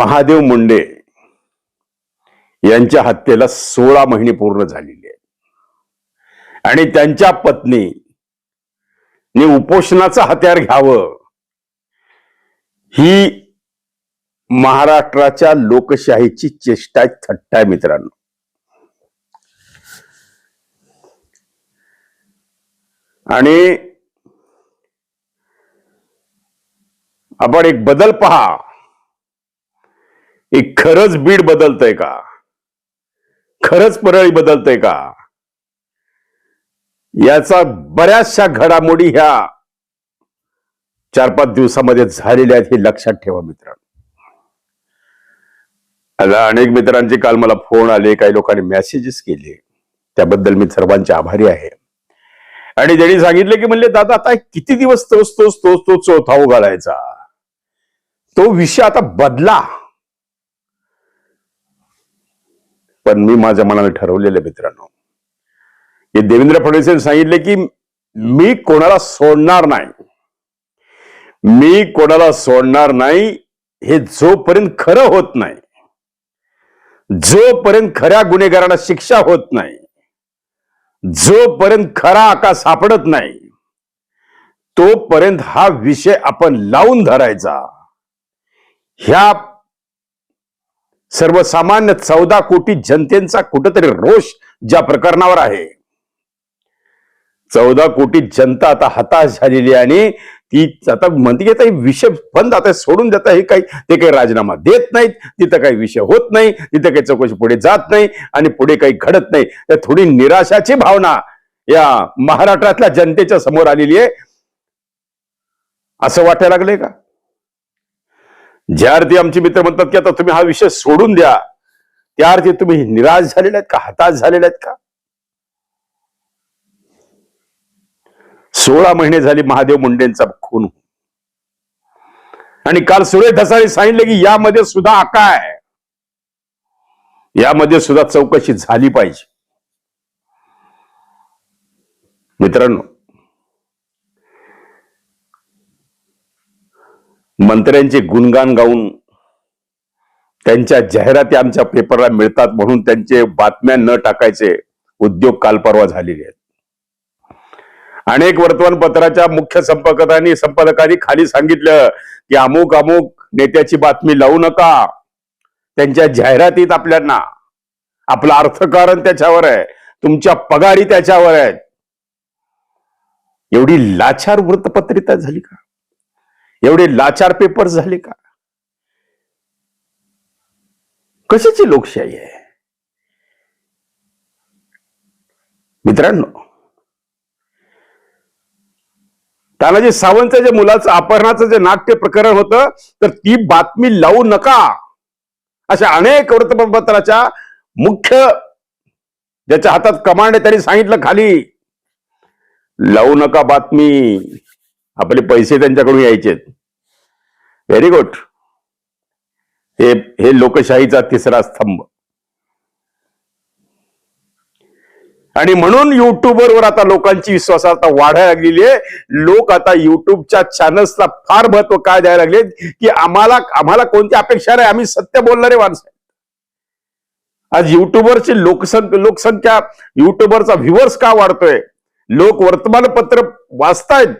महादेव मुंडे यांच्या हत्येला सोळा महिने पूर्ण झालेली आहे आणि त्यांच्या पत्नी ने उपोषणाचं हत्यार घ्यावं ही महाराष्ट्राच्या लोकशाहीची चेष्टा आहे, थट्टा आहे मित्रांनो. आणि आपण एक बदल पहा. एक खरंच बीड बदलतंय का? खरंच परळी बदलतंय का? याचा बऱ्याचशा घडामोडी ह्या चार पाच दिवसामध्ये झालेल्या आहेत हे लक्षात ठेवा मित्रांनो. आता अनेक मित्रांचे काल मला फोन आले काही लोकांनी मेसेजेस केले. त्याबद्दल मी सर्वांचे आभारी आहे. आणि त्यांनी सांगितलं की म्हणले दादा आता किती दिवस तोच तोच तोच तो चौथा घालायचा? तो विषय आता बदला. पण मी माझ्या मनाने ठरवलेलं मित्रांनो. हे देवेंद्र फडणवीस यांनी सांगितले की मी कोणाला सोडणार नाही. मी कोणाला सोडणार नाही हे जोपर्यंत खरं होत नाही जोपर्यंत खऱ्या गुन्हेगारांना शिक्षा होत नाही जोपर्यंत खरा आका सापडत नाही तोपर्यंत हा विषय आपण लावून धरायचा. ह्या सर्वसामान्य चौदा कोटी जनतेचा कुठंतरी रोष ज्या प्रकरणावर आहे. चौदा कोटी जनता आता हताश झालेली आहे आणि ती आता म्हणते की आता विषय बंद आता सोडून देता हे काही ते काही राजीनामा देत नाहीत तिथं काही विषय होत नाही तिथं काही चौकशी पुढे जात नाही आणि पुढे काही घडत नाही. तर थोडी निराशाची भावना या महाराष्ट्रातल्या जनतेच्या समोर आलेली आहे. असं वाटायला लागलंय का? ज्या अर्थी आमचे मित्र म्हणतात की आता तुम्ही हा विषय सोडून द्या त्या अर्थी तुम्ही निराश झालेले आहेत का? हताश झालेले आहेत का? सोळा महिने झाली महादेव मुंडेंचा खून. आणि काल सुरेश धसाळे सांगितले की यामध्ये सुद्धा आका आहे. यामध्ये सुद्धा चौकशी झाली पाहिजे. मित्रांनो मंत्र्यांचे गुणगान गाऊन त्यांच्या जाहिराती आमच्या पेपरला मिळतात म्हणून त्यांचे बातम्या न टाकायचे उद्योग काल परवा झालेले आहेत. अनेक वर्तमानपत्राच्या मुख्य संपादकांनी संपादकांनी खाली सांगितलं की अमुक अमुक नेत्याची बातमी लावू नका. त्यांच्या जाहिरातीत आपल्यांना आपलं अर्थकारण त्याच्यावर आहे. तुमच्या पगारी त्याच्यावर आहेत. एवढी लाचार वृत्तपत्रिका झाली का? एवढे लाचार पेपर झाले का? कशाची लोकशाही आहे? मित्रांनो तानाजी सावंतच्या जे मुलाचं अपहरणाचं जे नाट्य प्रकरण होतं तर ती बातमी लावू नका. अशा अनेक वृत्तपत्राच्या मुख्य ज्याच्या हातात कमांड आहे त्यांनी सांगितलं खाली. लावू नका बातमी. आपले पैसे त्यांच्याकडून यायचे व्हेरी गुड हे हे लोकशाहीचा तिसरा स्तंभ. आणि म्हणून युट्यूबवर आता लोकांची विश्वासार्हता वाढायला लागलेली आहे. लोक आता युट्यूबच्या चॅनल्सला फार महत्त्व काय द्यायला लागले की आम्हाला आम्हाला कोणती अपेक्षा नाही. आम्ही सत्य बोलणारे माणसं आज युट्यूबवरची लोकसंख्या लोकसंख्या युट्यूबवरचा व्ह्युअर्स का वाढतोय? लोक वर्तमानपत्र वाचतायत.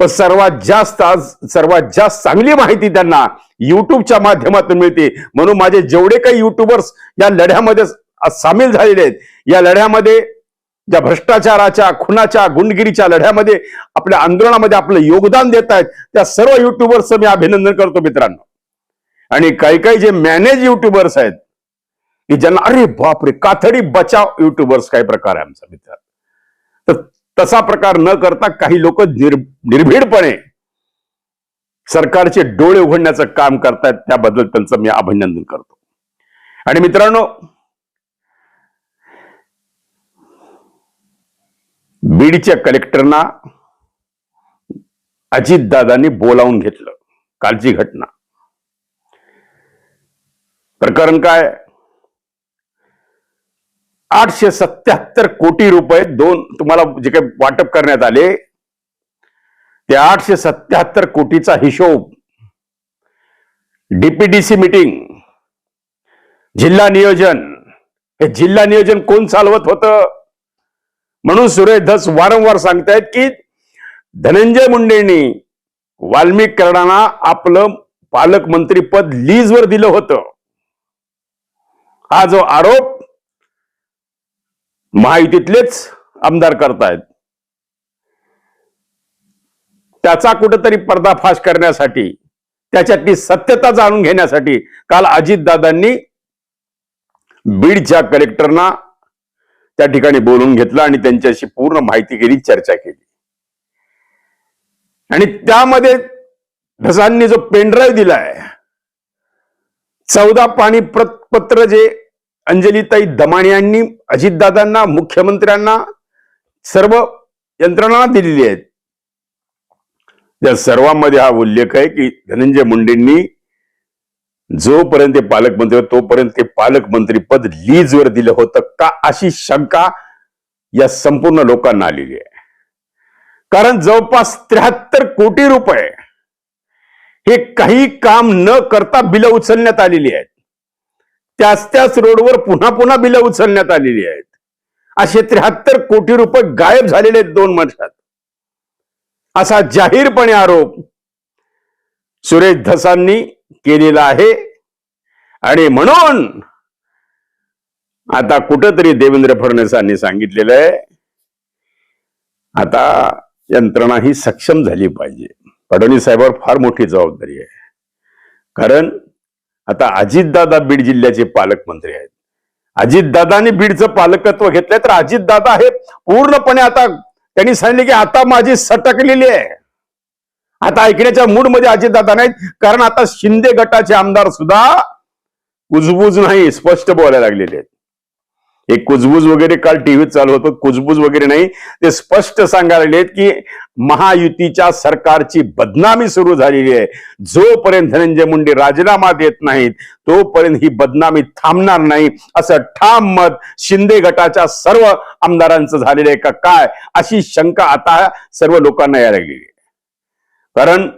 पण सर्वात जास्त आज सर्वात जास्त चांगली माहिती त्यांना युट्यूबच्या माध्यमातून मिळते. म्हणून माझे जेवढे काही युट्यूबर्स या लढ्यामध्ये सामील झालेले आहेत या लढ्यामध्ये ज्या भ्रष्टाचाराच्या खुनाच्या गुंडगिरीच्या लढ्यामध्ये आपल्या आंदोलनामध्ये आपलं योगदान देत आहेत त्या सर्व युट्यूबर्सचं मी अभिनंदन करतो मित्रांनो. आणि काही काही जे मॅनेज युट्यूबर्स आहेत की ज्यांना अरे बापरे काथडी बचाव युट्यूबर्स काय प्रकार आहे आमचा मित्र. तसा प्रकार न करता काही लोक निर निर्भीडपणे सरकारचे डोळे उघडण्याचं काम करतायत त्याबद्दल त्यांचं मी अभिनंदन करतो. आणि मित्रांनो बीडच्या कलेक्टरना अजितदादांनी बोलावून घेतलं. कालची घटना. प्रकरण काय? आठशे सत्याहत्तर कोटी रुपये दोन तुम्हाला जे काही वाटप करण्यात आले ते आठशे सत्याहत्तर कोटीचा हिशोब. डीपीडीसी मीटिंग जिल्हा नियोजन. हे जिल्हा नियोजन कोण चालवत होतं? म्हणून सुरेश धस वारंवार सांगतायत की धनंजय मुंडेंनी वाल्मिकरणांना आपलं पालकमंत्री पद लीजवर दिलं होतं. हा जो आरोप महायुतीतलेच आमदार करतायत. त्याचा कुठेतरी पर्दाफाश करण्यासाठी त्याच्यातली सत्यता जाणून घेण्यासाठी काल अजितदादांनी बीडच्या कलेक्टरना त्या ठिकाणी बोलून घेतलं आणि त्यांच्याशी पूर्ण माहिती केली चर्चा केली. आणि त्यामध्ये ढसांनी जो पेनड्राईव्ह दिलाय चौदा पाणी प्रत- पत्र जे अंजलीताई दमाणे यांनी अजितदादांना मुख्यमंत्र्यांना सर्व यंत्रणा दिलेली आहेत. त्या सर्वांमध्ये हा उल्लेख आहे की धनंजय मुंडेंनी जोपर्यंत ते पालकमंत्री होते, तोपर्यंत ते पालकमंत्री पद लीजवर दिलं होतं का अशी शंका या संपूर्ण लोकांना आलेली आहे. कारण जवळपास त्र्याहत्तर कोटी रुपये हे काही काम न करता बिलं उचलण्यात आलेली आहेत. त्याच त्याच रोडवर पुन्हा पुन्हा बिलं उचलण्यात आलेली आहेत. असे त्र्याहत्तर कोटी रुपये गायब झालेले आहेत दोन वर्षात. असा जाहीरपणे आरोप सुरेश धसांनी केलेला आहे. आणि म्हणून आता कुठंतरी देवेंद्र फडणवीसांनी सांगितलेलं आहे आता यंत्रणा ही सक्षम झाली पाहिजे. फडणवीस साहेबांवर फार मोठी जबाबदारी आहे. कारण आता अजितदादा बीड जिल्ह्याचे पालकमंत्री आहेत. अजितदादाने बीडचं पालकत्व घेतलंय तर अजितदादा हे पूर्णपणे आता त्यांनी सांगितले की आता माझी सटकलेली आहे. आता ऐकण्याच्या मूडमध्ये अजितदादा नाहीत कारण आता शिंदे गटाचे आमदार सुद्धा कुजबूज नाही स्पष्ट बोलायला लागलेले आहेत. हे कुजबूज वगैरे काल टीव्हीत चालू होतं. कुजबूज वगैरे नाही. ते स्पष्ट सांगायला लागलेत की महायुतीच्या सरकारची बदनामी सुरू झालेली आहे. जोपर्यंत धनंजय मुंडे राजीनामा देत नाहीत तोपर्यंत ही बदनामी थांबणार नाही. असं ठाम मत शिंदे गटाच्या सर्व आमदारांचं झालेलं आहे का काय अशी शंका आता सर्व लोकांना यायला लागलेली आहे. कारण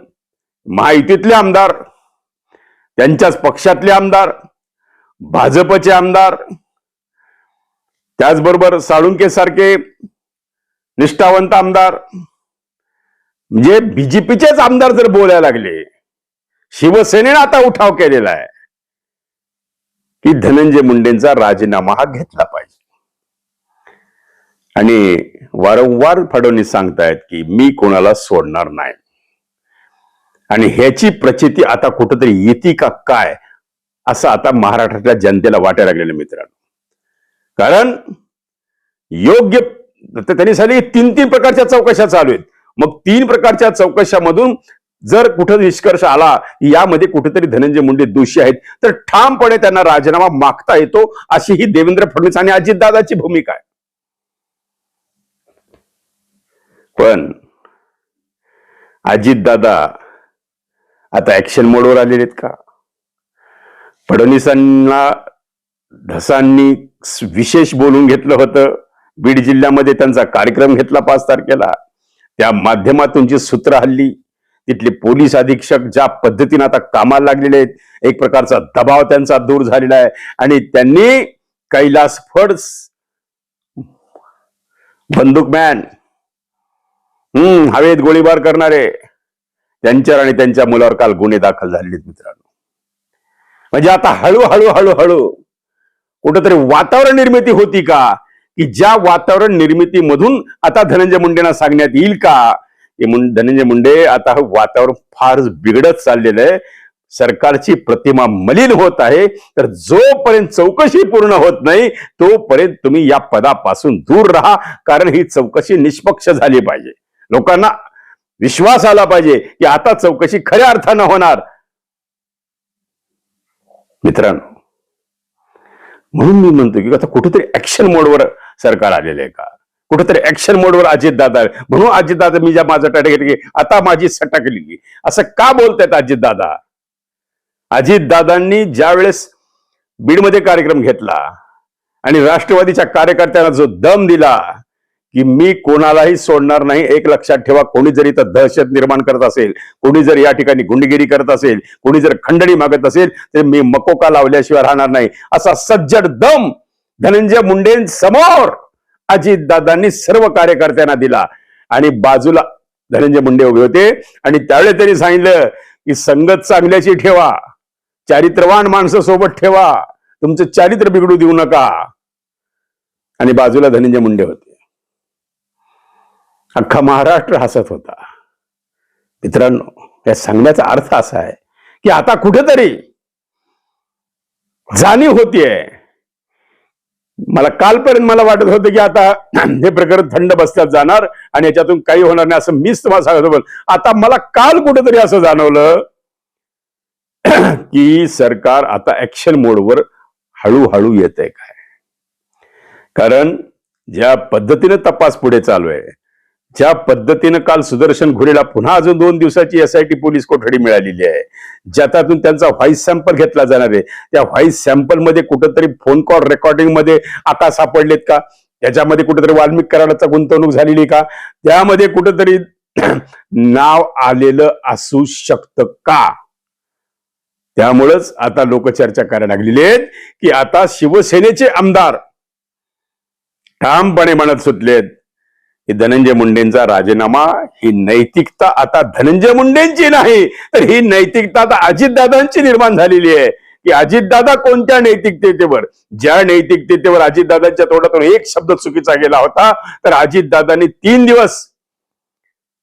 महायुतीतले आमदार त्यांच्याच पक्षातले आमदार भाजपचे आमदार त्याचबरोबर साळुंके सारखे निष्ठावंत आमदार म्हणजे बीजेपीचेच आमदार जर बोलायला लागले शिवसेनेनं आता उठाव केलेला आहे की धनंजय मुंडेंचा राजीनामा हा घेतला पाहिजे. आणि वारंवार फडणवीस सांगतायत की मी कोणाला सोडणार नाही. आणि ह्याची प्रचिती आता कुठंतरी येते का काय असं आता महाराष्ट्रातल्या जनतेला वाटायला लागलेलं मित्रांनो. कारण योग्य त्यांनी सांगितले तीन तीन प्रकारच्या चौकशा चालू आहेत. मग तीन प्रकारच्या चौकशामधून जर कुठं निष्कर्ष आला यामध्ये कुठेतरी धनंजय मुंडे दोषी आहेत तर ठामपणे त्यांना राजीनामा मागता येतो अशी ही देवेंद्र फडणवीस आणि अजितदादाची भूमिका आहे. पण अजितदादा आता ऍक्शन मोडवर आलेले आहेत का? फडणवीसांना ढसांनी विशेष बोलून घेतलं होतं. बीड जिल्ह्यामध्ये त्यांचा कार्यक्रम घेतला पाच तारखेला. त्या माध्यमातून जी सूत्र हल्ली. तिथले पोलीस अधीक्षक ज्या पद्धतीने आता कामाला लागलेले आहेत एक प्रकारचा दबाव त्यांचा दूर झालेला आहे. आणि त्यांनी कैलास फड्स बंदूकमॅन हम्म हवेत गोळीबार करणारे त्यांच्यावर आणि त्यांच्या मुलावर काल गुन्हे दाखल झालेले आहेत मित्रांनो. म्हणजे आता हळूहळू हळूहळू कुठंतरी वातावरण निर्मिती होती का? की ज्या वातावरण निर्मितीमधून आता धनंजय मुंडेंना सांगण्यात येईल का? की धनंजय मुंडे आता हे वातावरण फार बिघडत चाललेलं आहे. सरकारची प्रतिमा मलिन होत आहे. तर जोपर्यंत चौकशी पूर्ण होत नाही तोपर्यंत तुम्ही या पदापासून दूर राहा. कारण ही चौकशी निष्पक्ष झाली पाहिजे. लोकांना विश्वास आला पाहिजे की आता चौकशी खऱ्या अर्थानं होणार. मित्रांनो म्हणून मी म्हणतो की आता कुठेतरी ऍक्शन मोडवर सरकार आलेलं आहे का? कुठेतरी ऍक्शन मोडवर अजित दादा म्हणून अजितदादा मी ज्या माझं टाटा की आता माझी सटकली असं का बोलतायत अजित दादा अजित दादांनी ज्या वेळेस बीडमध्ये कार्यक्रम घेतला आणि राष्ट्रवादीच्या कार्यकर्त्यांना जो दम दिला की मी कोणालाही सोडणार नाही. एक लक्षात ठेवा कोणी जरी इथं दहशत निर्माण करत असेल कोणी जर या ठिकाणी गुंडगिरी करत असेल कोणी जर खंडणी मागत असेल तर मी मकोका लावल्याशिवाय राहणार नाही. असा सज्जड दम धनंजय मुंडेंसमोर अजितदादांनी सर्व कार्यकर्त्यांना दिला. आणि बाजूला धनंजय मुंडे उभे होते. आणि त्यावेळेस त्यांनी सांगितलं की संगत चांगल्याची ठेवा. चारित्रवान माणसं सोबत ठेवा. तुमचं चारित्र बिघडू देऊ नका. आणि बाजूला धनंजय मुंडे होते. अख्खा महाराष्ट्र हसत होता. मित्रांनो या सांगण्याचा अर्थ असा आहे की आता कुठेतरी जाणीव होतीये. मला कालपर्यंत मला वाटत होतं की आता हे प्रकरण थंड बसल्यात जाणार आणि याच्यातून काही होणार नाही असं मीच तुम्हाला सांगत होतो. आता मला काल कुठेतरी असं जाणवलं की सरकार आता ऍक्शन मोडवर हळूहळू येत आहे काय. कारण ज्या पद्धतीने तपास पुढे चालू आहे ज्या पद्धतीनं काल सुदर्शन घुरेला पुन्हा अजून दोन दिवसाची एस आय टी पोलीस कोठडी मिळालेली आहे ज्यातून त्यांचा व्हॉइस सॅम्पल घेतला जाणार आहे त्या व्हॉइस सॅम्पलमध्ये कुठंतरी फोन कॉल रेकॉर्डिंगमध्ये आता सापडलेत का? त्याच्यामध्ये कुठेतरी वाल्मिक कराडाचा गुंतवणूक झालेली का? त्यामध्ये कुठंतरी नाव आलेलं असू शकतं का? त्यामुळंच आता लोक चर्चा करायला लागलेली आहेत की आता शिवसेनेचे आमदार ठामपणे म्हणत सुटलेत. की धनंजय मुंडेंचा राजीनामा ही नैतिकता आता धनंजय मुंडेंची नाही तर ही नैतिकता आता अजितदादांची निर्माण झालेली आहे. की अजितदादा कोणत्या नैतिकतेवर? ज्या नैतिकतेवर अजितदादांच्या तोंडातून एक शब्द चुकीचा गेला होता तर अजितदादांनी तीन दिवस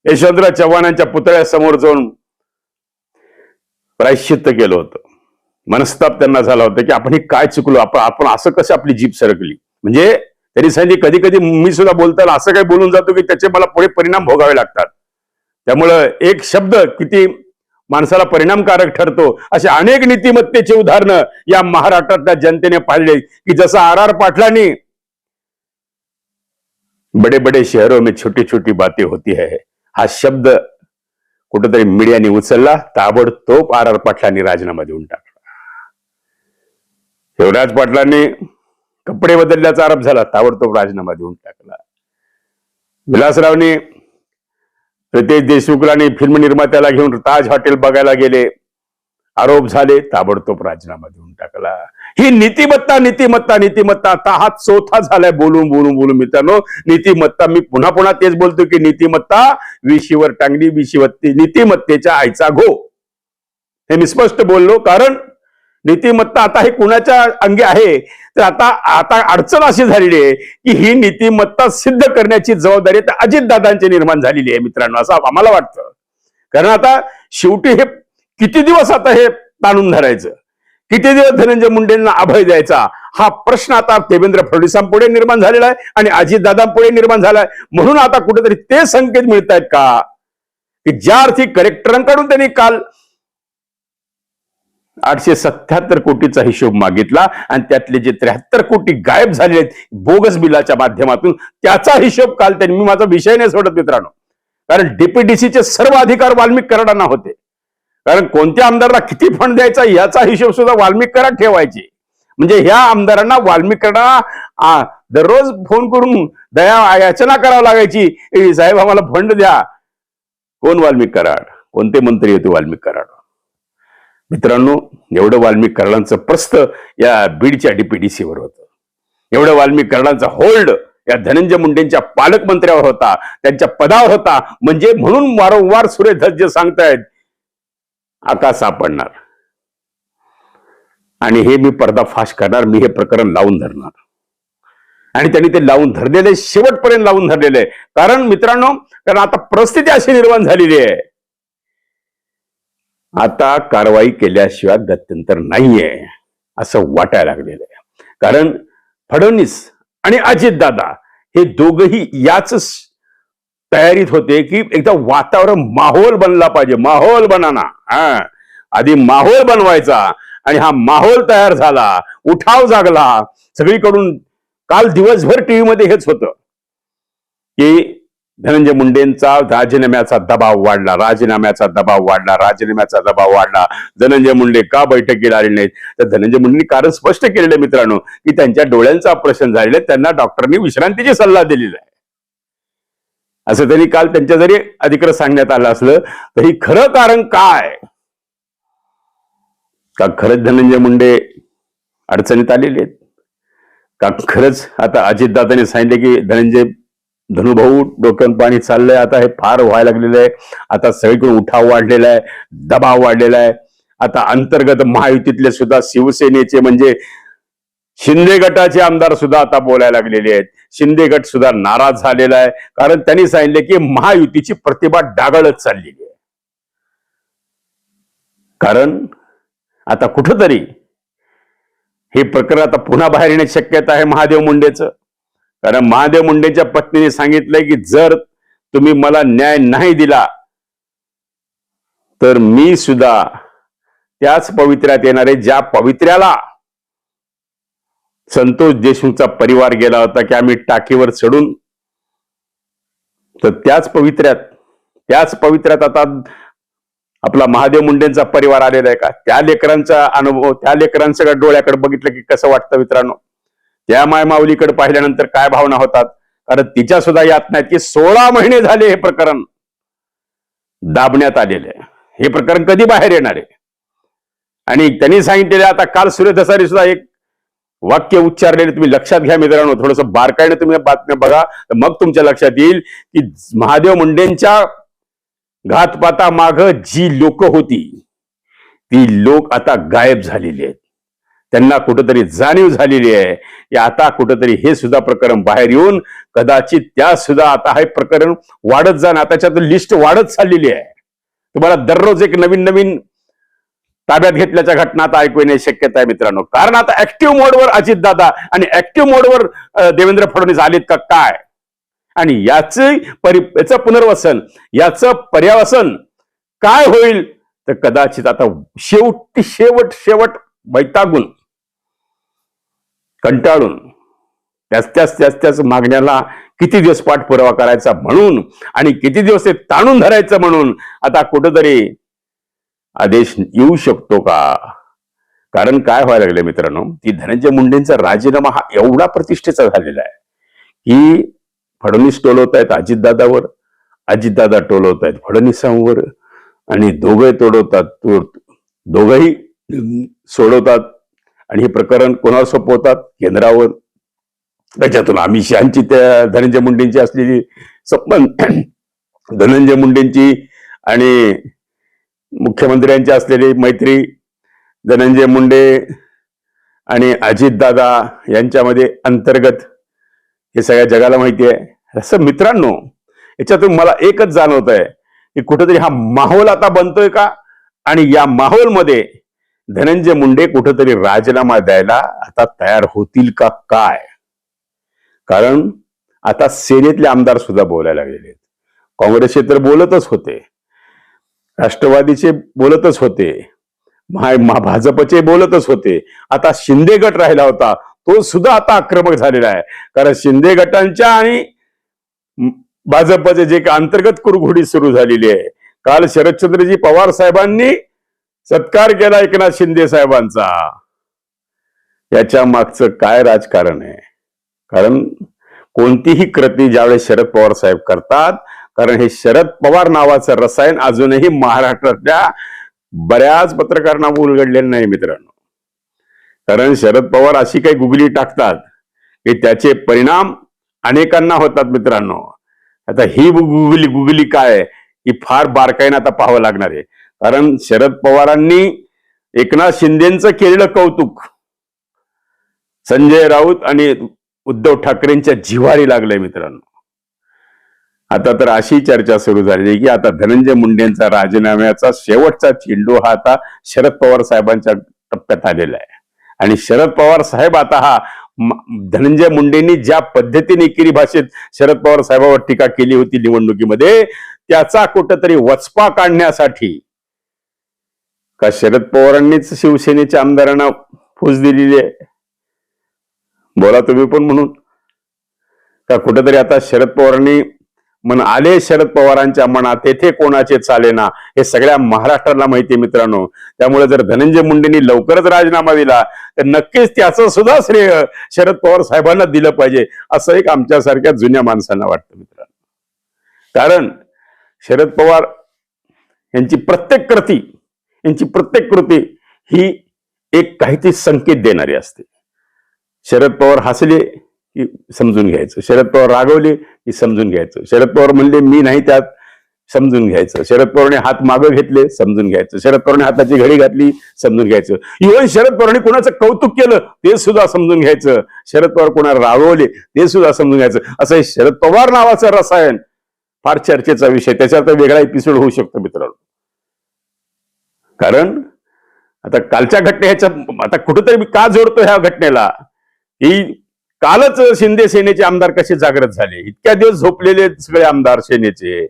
यशवंतराव चव्हाणांच्या पुतळ्यासमोर जाऊन प्रायश्चित्त केलं होतं. मनस्ताप त्यांना झाला होता की आपण हे काय चुकलो? आपण आपण असं कसं आपली जीप सरकली? म्हणजे तरी सांगितले कधी कधी मी सुद्धा बोलताना असं काही बोलून जातो की त्याचे मला पुढे परिणाम भोगावे लागतात. त्यामुळं एक शब्द किती माणसाला परिणामकारक ठरतो. असे अनेक नीतिमत्तेचे उदाहरणं या महाराष्ट्रातल्या जनतेने पाहिले की जसं आर आर पाटलांनी बडे बडे शहरों में छोटी छोटी बातें होती है. हा शब्द कुठेतरी मीडियाने उचलला ताबडतोब आर आर पाटलांनी राजीनामा देऊन टाकला. शिवराज पाटलांनी कपडे बदलल्याचा आरोप झाला. ताबडतोब राजीनामा देऊन टाकला. विलासरावने रितेश देशमुखला आणि फिल्म निर्मात्याला घेऊन ताज हॉटेल बघायला गेले. आरोप झाले. ताबडतोब राजीनामा देऊन टाकला. ही नीतिमत्ता नीतिमत्ता नीतिमत्ता आता हा चौथा झालाय. बोलून बोलून बोलून मित्रांनो नीतिमत्ता मी पुन्हा पुन्हा तेच बोलतो की नीतिमत्ता विशीवर टांगली विशीवत्ती नीतिमत्तेच्या आईचा घो. हे मी स्पष्ट बोललो. कारण नीतिमत्ता आता हे कुणाच्या अंगी आहे? तर आता आता अडचण अशी झालेली आहे की ही नीतिमत्ता सिद्ध करण्याची जबाबदारी आता अजितदादांची निर्माण झालेली आहे मित्रांनो असं आम्हाला वाटतं. कारण आता शेवटी हे किती दिवस आता हे ताणून धरायचं? किती दिवस धनंजय मुंडेंना अभय द्यायचा? हा प्रश्न आता देवेंद्र फडणवीसांपुढे निर्माण झालेला आहे आणि अजितदादांपुढे निर्माण झालाय म्हणून आता कुठेतरी ते संकेत मिळत आहेत का? की ज्या अर्थी कलेक्टरांकडून त्यांनी काल आठशे सत्याहत्तर कोटीचा हिशोब मागितला आणि त्यातले जे त्र्याहत्तर कोटी गायब झाले आहेत बोगस बिलाच्या माध्यमातून त्याचा हिशोब काल त्यांनी मी माझा विषय नाही सोडत मित्रांनो. कारण डीपीडीसीचे सर्व अधिकार वाल्मिक कराडांना होते. कारण कोणत्या आमदाराला किती फंड द्यायचा याचा हिशोब सुद्धा वाल्मिक कराड ठेवायचे. म्हणजे ह्या आमदारांना वाल्मिक कराडांना दररोज फोन करून दया याचना करावं लागायची. साहेब आम्हाला फंड द्या. कोण वाल्मिक कराड कोणते मंत्री होते वाल्मिक कराड मित्रांनो एवढं वाल्मिक कर्डांचं प्रस्त या बीडच्या डीपीडीसीवर होतं. एवढं वाल्मिक कर्डांचा होल्ड या धनंजय मुंडेंच्या पालकमंत्र्यावर होता त्यांच्या पदावर होता. म्हणजे म्हणून वारंवार सुरेश जे सांगतायत आता सापडणार. आणि हे मी पर्दाफाश करणार मी हे प्रकरण लावून धरणार. आणि त्यांनी ते लावून धरलेले शेवटपर्यंत लावून धरलेले. कारण मित्रांनो कारण आता परिस्थिती अशी निर्माण झालेली आहे. आता कारवाई केल्याशिवाय गत्यंतर नाहीये असं वाटायला लागलेलं आहे. कारण फडणवीस आणि अजितदादा हे दोघही याच तयारीत होते की एकदा वातावरण माहोल बनला पाहिजे. माहोल बनाना. हा. आधी माहोल बनवायचा आणि हा माहोल तयार झाला. उठाव जागला. सगळीकडून काल दिवसभर टीव्ही मध्ये हेच होतं की धनंजय मुंडेंचा राजीनाम्याचा दबाव वाढला राजीनाम्याचा दबाव वाढला राजीनाम्याचा दबाव वाढला. धनंजय मुंडे का बैठकीला आले नाहीत? तर धनंजय मुंडेंनी कारण स्पष्ट केलेलं आहे मित्रांनो की त्यांच्या डोळ्यांचं ऑपरेशन झालेलं आहे त्यांना डॉक्टरनी विश्रांतीची सल्ला दिलेला आहे. असं त्यांनी काल त्यांच्या जरी अधिकृत सांगण्यात आलं असलं तरी खरं कारण काय? का खरंच धनंजय मुंडे अडचणीत आलेले आहेत? का खरंच आता अजितदादाने सांगितले की धनंजय धनुभाऊ डोक्यात पाणी चाललंय. आता हे फार व्हायला लागलेलं आहे आता सगळीकडून उठाव वाढलेला आहे दबाव वाढलेला आहे आता अंतर्गत महायुतीतले सुद्धा शिवसेनेचे म्हणजे शिंदे गटाचे आमदार सुद्धा आता बोलायला लागलेले आहेत. शिंदे गट सुद्धा नाराज झालेला आहे. कारण त्यांनी सांगितले की महायुतीची प्रतिभा डागळत चाललेली आहे. कारण आता कुठंतरी हे प्रकरण आता पुन्हा बाहेर येण्याची शक्यता आहे महादेव मुंडेचं. कारण महादेव मुंडेच्या पत्नीने सांगितलंय की जर तुम्ही मला न्याय नाही दिला तर मी सुद्धा त्याच पवित्र्यात येणारे ज्या पवित्र्याला संतोष देशमुखचा परिवार गेला होता की आम्ही टाकीवर चढून तर त्याच पवित्र्यात त्याच पवित्र्यात आता आपला महादेव मुंडेंचा परिवार आलेला आहे का? त्या लेकरांचा अनुभव त्या लेकरांचं डोळ्याकडे बघितलं की कसं वाटतं मित्रांनो? त्या मायमाऊलीकडे पाहिल्यानंतर काय भावना होतात? कारण तिच्या सुद्धा यातना की सोळा महिने झाले हे प्रकरण दाबण्यात आलेले हे प्रकरण कधी बाहेर येणार आहे? आणि त्यांनी सांगितलेले आता काल सूर्यदसारी सुद्धा एक वाक्य उच्चारलेले तुम्ही लक्षात घ्या मित्रांनो थोडस बारकाईने तुम्ही बातम्या बघा तर मग तुमच्या लक्षात येईल की महादेव मुंडेंच्या घातपाता माग जी लोक होती ती लोक आता गायब झालेली आहेत. त्यांना कुठंतरी जाणीव झालेली आहे. की आता कुठंतरी हे सुद्धा प्रकरण बाहेर येऊन कदाचित त्या सुद्धा आता हे प्रकरण वाढत जाणं आताच्या लिस्ट वाढत चाललेली आहे. तुम्हाला दररोज एक नवीन नवीन ताब्यात घेतल्याच्या घटना आता ऐकू येण्याची शक्यता आहे मित्रांनो. कारण आता ऍक्टिव्ह मोडवर अजितदादा आणि ऍक्टिव्ह मोडवर देवेंद्र फडणवीस आलेत का काय? आणि याच परि याचं पुनर्वसन याचं पर्यावसन काय होईल? तर कदाचित आता शेवटी शेवट शेवट वैतागून कंटाळून त्याच त्याच त्याच त्याच मागण्याला किती दिवस पाठपुरावा करायचा म्हणून आणि किती दिवस ते ताणून धरायचं म्हणून आता कुठंतरी आदेश येऊ शकतो का? कारण काय व्हायला लागलं मित्रांनो की धनंजय मुंडेंचा राजीनामा हा एवढा प्रतिष्ठेचा झालेला आहे की फडणवीस टोलवत आहेत अजितदादावर अजितदादा टोलवत आहेत फडणवीसांवर आणि दोघे तोडवतात तो- दोघंही सोडवतात. आणि हे प्रकरण कोणावर सोपवतात? केंद्रावर. त्याच्यातून आम्ही शहाची त्या धनंजय मुंडेंची असलेली संबंध धनंजय मुंडेंची आणि मुख्यमंत्र्यांची असलेली मैत्री धनंजय मुंडे आणि अजितदादा यांच्यामध्ये अंतर्गत हे सगळ्या जगाला माहिती आहे. असं मित्रांनो याच्यातून मला एकच जाणवत आहे की कुठेतरी हा माहोल आता बनतोय का? आणि या माहोलमध्ये धनंजय मुंडे कुठेतरी राजीनामा द्यायला आता तयार होतील का काय? कारण आता सेनेतले आमदार सुद्धा बोलायला लागलेले आहेत. काँग्रेसचे तर बोलतच होते. राष्ट्रवादीचे बोलतच होते. महा भाजपचे बोलतच होते. आता शिंदे गट राहिला होता. तो सुद्धा आता आक्रमक झालेला आहे. कारण शिंदे गटांच्या आणि भाजपचे जे अंतर्गत कुरघोडी सुरू झालेली आहे. काल शरदचंद्रजी पवार साहेबांनी सत्कार केला एकनाथ शिंदे साहेबांचा. याच्या मागचं काय राजकारण आहे? कारण कोणतीही कृती ज्यावेळेस शरद पवार साहेब करतात कारण हे शरद पवार नावाचं रसायन अजूनही महाराष्ट्रातल्या बऱ्याच पत्रकारांना उलगडलेलं नाही मित्रांनो. कारण शरद पवार अशी काही गुगली टाकतात की त्याचे परिणाम अनेकांना होतात मित्रांनो. आता ही गुगली गुगली काय आहे, ही फार बारकाईनं आता पाहावं लागणार आहे. कारण शरद पवारांनी एकनाथ शिंदेचं केलेलं कौतुक. संजय राऊत आणि उद्धव ठाकरेंच्या जिव्हारी लागलंय मित्रांनो. आता तर अशी चर्चा सुरू झाली की आता धनंजय मुंडेंचा राजीनाम्याचा शेवटचा चेंडू हा आता शरद पवार साहेबांच्या टप्प्यात आलेला आहे. आणि शरद पवार साहेब आता हा धनंजय मुंडेंनी ज्या पद्धतीने एकेरी भाषेत शरद पवार साहेबांवर टीका केली होती निवडणुकीमध्ये त्याचा कुठंतरी वचपा काढण्यासाठी का शरद पवारांनीच शिवसेनेच्या आमदारांना फूस दिलेली आहे? बोला तुम्ही पण म्हणून. का कुठेतरी आता शरद पवारांनी मन आले शरद पवारांच्या मनात तेथे कोणाचे चालेना? हे सगळ्या महाराष्ट्राला माहिती आहे मित्रांनो. त्यामुळे जर धनंजय मुंडेंनी लवकरच राजीनामा दिला तर नक्कीच त्याचं सुद्धा श्रेय शरद पवार साहेबांना दिलं पाहिजे असं एक आमच्यासारख्या जुन्या माणसांना वाटतं मित्रांनो. कारण शरद पवार यांची प्रत्येक कृती यांची प्रत्येक कृती ही एक काहीतरी संकेत देणारी असते. शरद पवार हसले की समजून घ्यायचं. शरद पवार रागवले की समजून घ्यायचं. शरद पवार म्हणले मी नाही त्यात. समजून घ्यायचं. शरद पवारने हात मागं घेतले समजून घ्यायचं. शरद पवारने हाताची घडी घातली समजून घ्यायचं. इव्हन शरद पवारांनी कोणाचं कौतुक केलं ते सुद्धा समजून घ्यायचं. शरद पवार कोणाला रागवले ते सुद्धा समजून घ्यायचं. असं हे शरद पवार नावाचं रसायन फार चर्चेचा विषय. त्याच्यात वेगळा एपिसोड होऊ शकतो मित्रांनो. कारण आता कालच्या घटने ह्याच्या आता कुठेतरी मी का जोडतो ह्या घटनेला? ही कालच शिंदे सेनेचे आमदार कसे जागृत झाले? इतक्या दिवस झोपलेले सगळे आमदार सेनेचे.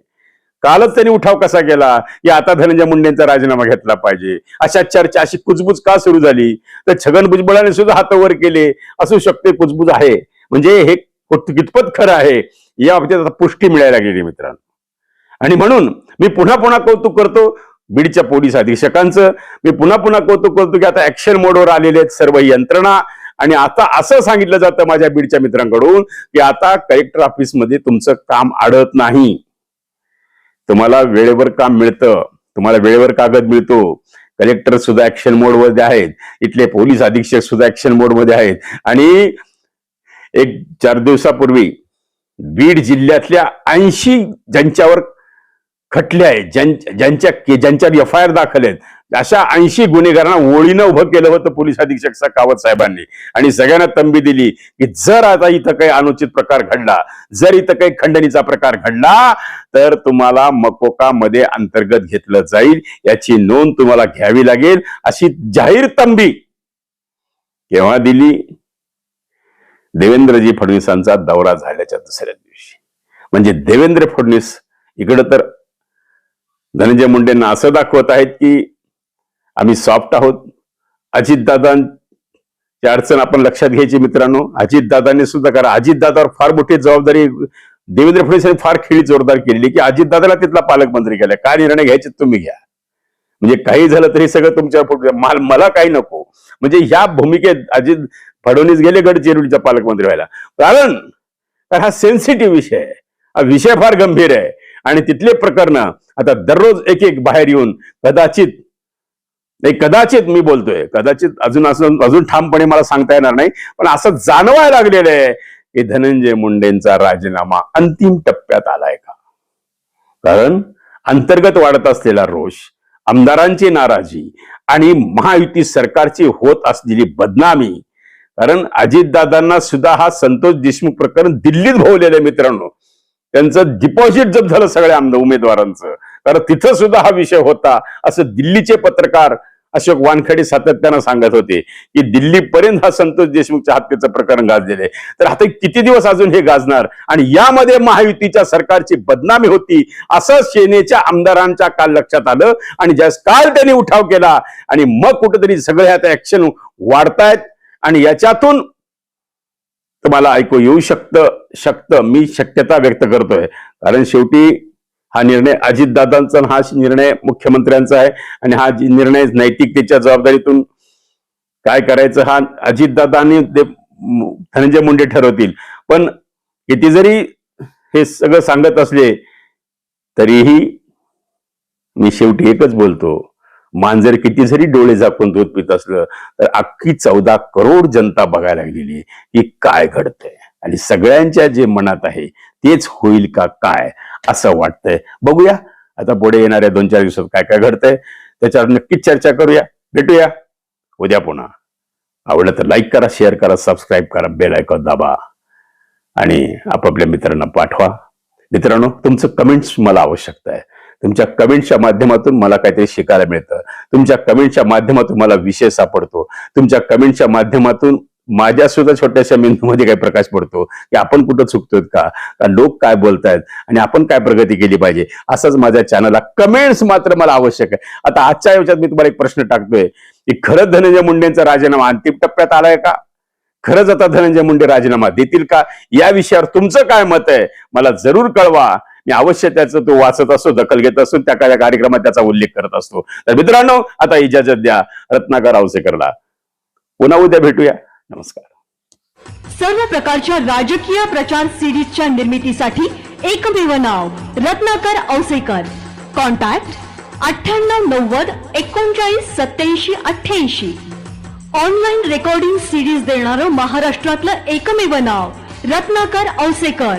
कालच त्यांनी उठाव कसा केला? की आता धनंजय मुंडेंचा राजीनामा घेतला पाहिजे. अशा चर्चा अशी कुजबुज का सुरू झाली? तर छगन भुजबळाने सुद्धा हातावर केले. असू शकते कुजबुज आहे. म्हणजे हे कितपत खरं आहे या बाबतीत आता पुष्टी मिळायला गेली मित्रांनो. आणि म्हणून मी पुन्हा पुन्हा कौतुक करतो. बीडच्या पोलीस अधीक्षकांचं. मी पुन्हा पुन्हा कौतुक करतो की आता ऍक्शन मोडवर आलेले आहेत सर्व यंत्रणा. आणि आता असं सांगितलं जातं माझ्या बीडच्या मित्रांकडून की आता कलेक्टर ऑफिसमध्ये तुमचं काम अडत नाही. तुम्हाला वेळेवर काम मिळतं. तुम्हाला वेळेवर कागद मिळतो. कलेक्टर सुद्धा ऍक्शन मोडमध्ये आहेत. इथले पोलीस अधीक्षक सुद्धा ऍक्शन मोडमध्ये आहेत. आणि एक चार दिवसापूर्वी बीड जिल्ह्यातल्या ऐंशी ज्यांच्यावर खटले आहेत ज्यां- ज्यांच्या ज्यांच्यात ज्यांच्यावर एफ आय आर दाखल आहेत. अशा ऐंशी गुन्हेगारांना ओळीनं उभं केलं होतं पोलीस अधीक्षक सकावत साहेबांनी. आणि सगळ्यांना तंबी दिली की जर आता इथं काही अनुचित प्रकार घडला जर इथं काही खंडणीचा प्रकार घडला तर तुम्हाला मकोकामध्ये अंतर्गत घेतलं जाईल. याची नोंद तुम्हाला घ्यावी लागेल. अशी जाहीर तंबी केव्हा दिली? देवेंद्रजी फडणवीसांचा दौरा झाल्याच्या दुसऱ्या दिवशी. म्हणजे देवेंद्र फडणवीस इकडं तर धनंजय मुंडेंना असं दाखवत आहेत की आम्ही सॉफ्ट आहोत. अजितदादांची अडचण आपण लक्षात घ्यायची मित्रांनो. अजितदादांनी सुद्धा करा. अजितदादावर फार मोठी जबाबदारी देवेंद्र फडणवीस यांनी फार खेळी जोरदार केलेली की अजितदादाला तिथला पालकमंत्री केलाय काय निर्णय घ्यायचे तुम्ही घ्या. म्हणजे काही झालं तरी सगळं तुमच्यावर माल मला काही नको. म्हणजे ह्या भूमिकेत अजित फडणवीस गेले गडचिरोलीचा पालकमंत्री व्हायला. कारण कारण हा सेन्सिटिव्ह विषय आहे. हा विषय फार गंभीर आहे. आणि तिथले प्रकरण आता दररोज एक एक बाहेर येऊन कदाचित नाही कदाचित मी बोलतोय कदाचित अजून असं अजून ठामपणे मला सांगता येणार नाही पण असं जाणवायला लागलेलं आहे की धनंजय मुंडेंचा राजीनामा अंतिम टप्प्यात आलाय का? कारण अंतर्गत वाढत असलेला रोष आमदारांची नाराजी आणि महायुती सरकारची होत असलेली बदनामी कारण अजितदादांना सुद्धा हा संतोष देशमुख प्रकरण दिल्लीत भोवलेलं आहे मित्रांनो. त्यांचं डिपॉझिट जप झालं सगळ्या आमदार उमेदवारांचं. कारण तिथं सुद्धा हा विषय होता. असं दिल्लीचे पत्रकार अशोक वानखडे सातत्यानं सांगत होते की दिल्लीपर्यंत हा संतोष देशमुखच्या हत्येचं प्रकरण गाजलेलं आहे. तर आता किती दिवस अजून हे गाजणार? आणि यामध्ये महायुतीच्या सरकारची बदनामी होती असं सेनेच्या आमदारांच्या काल लक्षात आलं आणि ज्यास काल त्यांनी उठाव केला आणि मग कुठेतरी सगळे आता ऍक्शन वाढतायत आणि याच्यातून तुम्हाला ऐकू येऊ शकतं शकतं. मी शक्यता व्यक्त करतोय. कारण शेवटी हा निर्णय अजितदादांचा हा निर्णय मुख्यमंत्र्यांचा आहे. आणि हा निर्णय नैतिकतेच्या जबाबदारीतून काय करायचं हा अजितदादांनी ते धनंजय मुंडे ठरवतील. पण किती जरी हे सगळं सांगत असले तरीही मी शेवटी एकच बोलतो. मांजर किती जरी डोळे झाकून दूध पित असलं तर अख्खी चौदा करोड जनता बघायला लागलेली की काय घडतंय. आणि सगळ्यांच्या जे मनात आहे तेच होईल का काय असं वाटतंय. बघूया. आता पुढे येणाऱ्या दोन चार दिवसात काय काय घडतंय त्याच्यावर नक्कीच चर्चा करूया. भेटूया. उद्या पुन्हा. आवडलं तर लाईक करा शेअर करा सबस्क्राईब करा बेल ऐकत दाबा. आणि आपापल्या मित्रांना पाठवा. मित्रांनो तुमचं कमेंट्स मला आवश्यकता आहे. तुमच्या कमेंटच्या माध्यमातून मला काहीतरी शिकायला मिळतं. तुमच्या कमेंटच्या माध्यमातून मला विषय सापडतो. तुमच्या कमेंटच्या माध्यमातून माझ्या सुद्धा छोट्याशा मेंदूमध्ये काही प्रकाश पडतो की आपण कुठं चुकतोय का लोक काय बोलतायत? आणि आपण काय प्रगती केली पाहिजे? असंच माझ्या चॅनलला कमेंट्स मात्र मला आवश्यक आहे. आता आजच्या याच्यात मी तुम्हाला एक प्रश्न टाकतोय की खरंच धनंजय मुंडेंचा राजीनामा अंतिम टप्प्यात आलाय का? खरंच आता धनंजय मुंडे राजीनामा देतील का? या विषयावर तुमचं काय मत आहे? मला जरूर कळवा. मी अवश्य त्याचं तो वाचत असतो दखल घेत असतो त्या काय कार्यक्रमात त्याचा उल्लेख करत असतो. तर मित्रांनो आता इजाजत द्या रत्नाकर आवसेकरला. पुन्हा उद्या भेटूया. नमस्कार. सर्व प्रकारच्या राजकीय प्रचार सिरीजच्या निर्मितीसाठी एकमेव नाव रत्नाकर औसेकर कॉन्टॅक्ट अठ्ठ्याण्णव नव्वद एकोणचाळीस सत्याऐंशी अठ्ठ्याऐंशी. ऑनलाईन रेकॉर्डिंग सिरीज देणारं महाराष्ट्रातलं एकमेव नाव रत्नाकर औसेकर